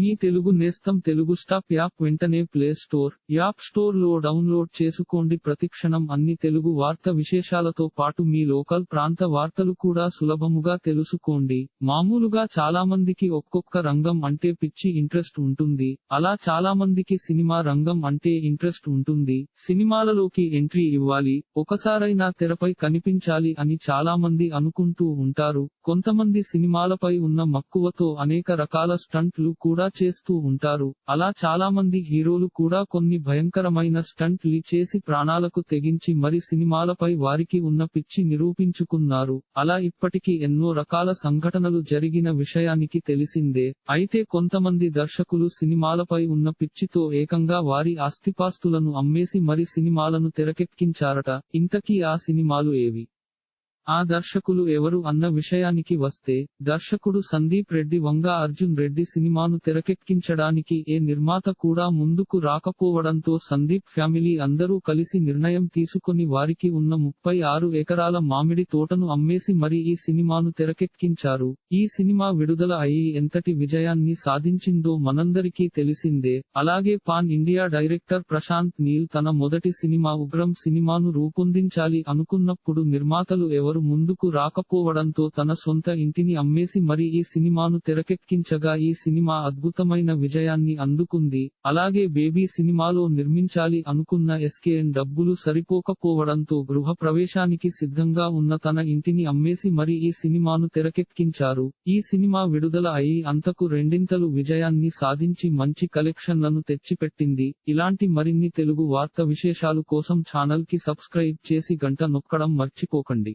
మీ తెలుగు నేస్తం Telugu stop app వెంటనే play store app స్టోర్లో డౌన్లోడ్ చేసుకోండి. ప్రతిక్షణం అన్ని తెలుగు వార్త విశేషాలతో పాటు మీ లోకల్ ప్రాంత వార్తలు కూడా సులభముగా తెలుసుకోండి. మామూలుగా చాలా మందికి ఒక్కొక్క రంగం అంటే పిచ్చి ఇంట్రెస్ట్ ఉంటుంది. అలా చాలా మందికి సినిమా రంగం అంటే ఇంట్రెస్ట్ ఉంటుంది. సినిమాలలోకి ఎంట్రీ ఇవ్వాలి. ఒకసారైనా తెరపై కనిపించాలి అని చాలా మంది అనుకుంటూ ఉంటారు. కొంతమంది సినిమాలపై ఉన్న మక్కువతో అనేక రకాల స్టంట్లు కూడా చేస్తూ ఉంటారు. అలా చాలా మంది హీరోలు కూడా కొన్ని భయంకరమైన స్టంట్ లి చేసి ప్రాణాలకు తెగించి మరి సినిమాలపై వారికి ఉన్న పిచ్చి నిరూపించుకున్నారు. అలా ఇప్పటికీ ఎన్నో రకాల సంఘటనలు జరిగిన విషయానికి తెలిసిందే. అయితే కొంతమంది దర్శకులు సినిమాలపై ఉన్న పిచ్చితో ఏకంగా వారి ఆస్తిపాస్తులను అమ్మేసి మరి సినిమాలను తెరకెక్కించారట. ఇంతకీ ఆ సినిమాలు ఏవి? ఆ దర్శకులు ఎవరు అన్న విషయానికి వస్తే దర్శకుడు సందీప్ రెడ్డి వంగ అర్జున్ రెడ్డి సినిమాను తెరకెక్కించడానికి ఏ నిర్మాత కూడా ముందుకు రాకపోవడంతో సందీప్ ఫ్యామిలీ అందరూ కలిసి నిర్ణయం తీసుకొని వారికి ఉన్న ముప్పై ఆరు ఎకరాల మామిడి తోటను అమ్మేసి మరి ఈ సినిమాను తెరకెక్కించారు. ఈ సినిమా విడుదల అయి ఎంతటి విజయాన్ని సాధించిందో మనందరికీ తెలిసిందే. అలాగే pan India director Prashanth Neel తన మొదటి సినిమా ఉగ్రం సినిమాను రూపొందించాలి అనుకున్నప్పుడు నిర్మాతలు ఎవరు ముందుకు రాకపోవడంతో తన సొంత ఇంటిని అమ్మేసి మరి ఈ సినిమాను తెరకెక్కించగా ఈ సినిమా అద్భుతమైన విజయాన్ని అందుకుంది. అలాగే బేబీ సినిమాలో నిర్మించాలి అనుకున్న ఎస్కేఎన్ డబ్బులు సరిపోకపోవడంతో గృహ ప్రవేశానికి సిద్ధంగా ఉన్న తన ఇంటిని అమ్మేసి మరి ఈ సినిమాను తెరకెక్కించారు. ఈ సినిమా విడుదల అయి అంతకు రెండింతలు విజయాన్ని సాధించి మంచి కలెక్షన్లను తెచ్చిపెట్టింది. ఇలాంటి మరిన్ని తెలుగు వార్త విశేషాలు కోసం ఛానల్కి సబ్స్క్రైబ్ చేసి గంట నొక్కడం మర్చిపోకండి.